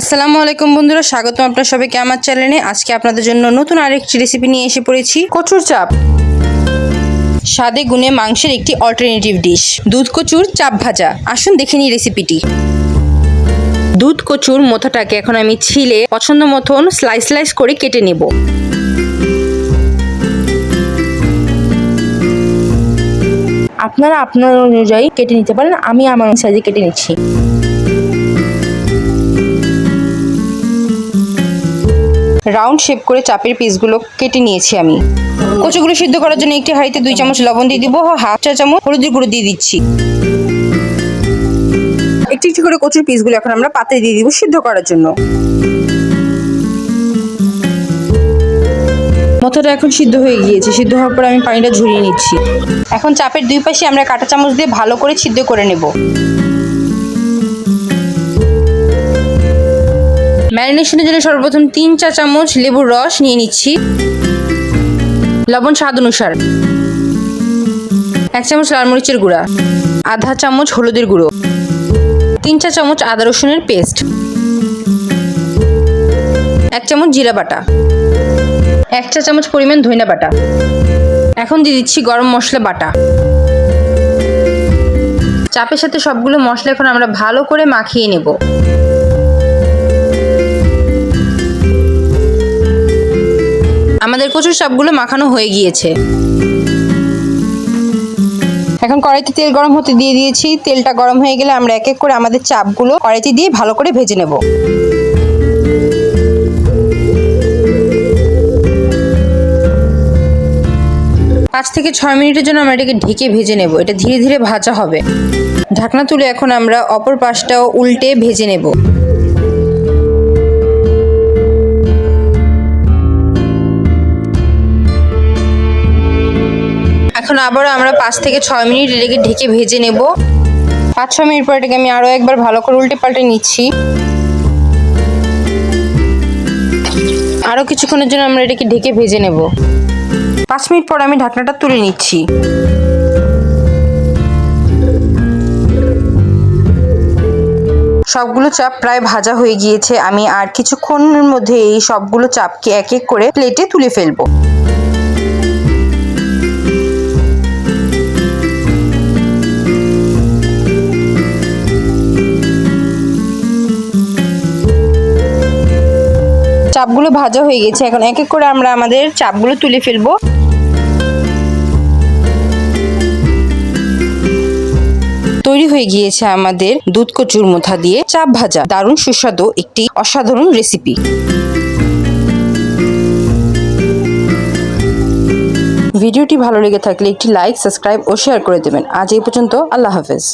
আসসালামু আলাইকুম বন্ধুরা, স্বাগতম আপনার সবাইকে আমার চ্যানেলে। আজকে আপনাদের জন্য নতুন আরেকটি রেসিপি নিয়ে এসে পড়েছি। কচুর চাপ। স্বাদে গুণে মাংসের একটি অল্টারনেটিভ ডিশ দুধ কচুর চাপ ভাজা। আসুন দেখে নিই রেসিপিটি দুধ কচুর মোথাটাকে এখন আমি ছিলে পছন্দ মতন স্লাইস স্লাইস করে কেটে নেব। আপনারা আপনার অনুযায়ী কেটে নিতে পারেন, আমি আমার সাইজে কেটে নিচ্ছি। রাউন্ড শেপ করে চাপের পিসগুলো কেটে নিয়েছি আমি। কচুগুলো সিদ্ধ করার জন্য একটি হাঁড়িতে দুই চামচ লবণ দিয়ে দিব, হাফ চা চামচ হলুদের গুঁড়ো দিয়ে দিচ্ছি। একটি একটি করে কচুর পিসগুলো এখন আমরা পাতে দিয়ে দিব সিদ্ধ করার জন্য। মথাটা এখন সিদ্ধ হয়ে গিয়েছে। সিদ্ধ হওয়ার পর আমি পানিটা ঝরিয়ে নিচ্ছি। এখন চাপের দুই পাশে আমরা কাঁটা চামচ দিয়ে ভালো করে সিদ্ধ করে নেব। ম্যারিনেশনের জন্য সর্বপ্রথম তিন চা চামচ লেবুর রস নিয়ে নিচ্ছি। লবণ স্বাদ অনুসার। এক চামচ লাল মরিচের গুঁড়া। আধা চামচ হলুদের গুঁড়ো। তিন চা চামচ আদা রসুনের পেস্ট। এক চামচ জিরা বাটা। এক চা চামচ পরিমাণ ধইনা বাটা। এখন দিয়ে দিচ্ছি গরম মশলা বাটা। চাপের সাথে সবগুলো মশলা এখন আমরা ভালো করে মাখিয়ে নেব। আমাদের কচুর চাপগুলো মাখানো হয়ে গিয়েছে। এখন কড়াইতে তেল গরম হতে দিয়ে দিয়েছি। তেলটা গরম হয়ে গেলে আমরা এক এক করে আমাদের চাপগুলো কড়াইতে দিয়ে ভালো করে ভেজে নেব। পাঁচ থেকে ছয় মিনিটের জন্য আমরা এটাকে ঢেকে ভেজে নেব। এটা ধীরে ধীরে ভাজা হবে। ঢাকনা তুলে এখন আমরা অপর পাশটাও উল্টে ভেজে নেব। এখন আবারও আমরা পাঁচ থেকে ছয় মিনিট এটাকে ঢেকে ভেজে নেব। পাঁচ ছ মিনিট পর এটাকে আমি আরও একবার ভালো করে উল্টে পাল্টে নিচ্ছি। আরও কিছুক্ষণের জন্য আমরা এটাকে ঢেকে ভেজে নেব। পাঁচ মিনিট পর আমি ঢাকনাটা তুলে নিচ্ছি। সবগুলো চাপ প্রায় ভাজা হয়ে গিয়েছে। আমি আর কিছুক্ষণের মধ্যে এই সবগুলো চাপকে এক এক করে প্লেটে তুলে ফেলব। চাপগুলো ভাজা হয়ে গেছে। এখন এক এক করে আমরা আমাদের চাপগুলো তুলে ফেলব। তৈরি হয়ে গিয়েছে আমাদের দুধ কচুর মোথা দিয়ে চাপ ভাজা। দারুণ সুস্বাদু একটি অসাধারণ রেসিপি। ভিডিওটি ভালো লেগে থাকলে একটি লাইক, সাবস্ক্রাইব ও শেয়ার করে দেবেন। আজ এই পর্যন্ত আল্লাহ হাফেজ।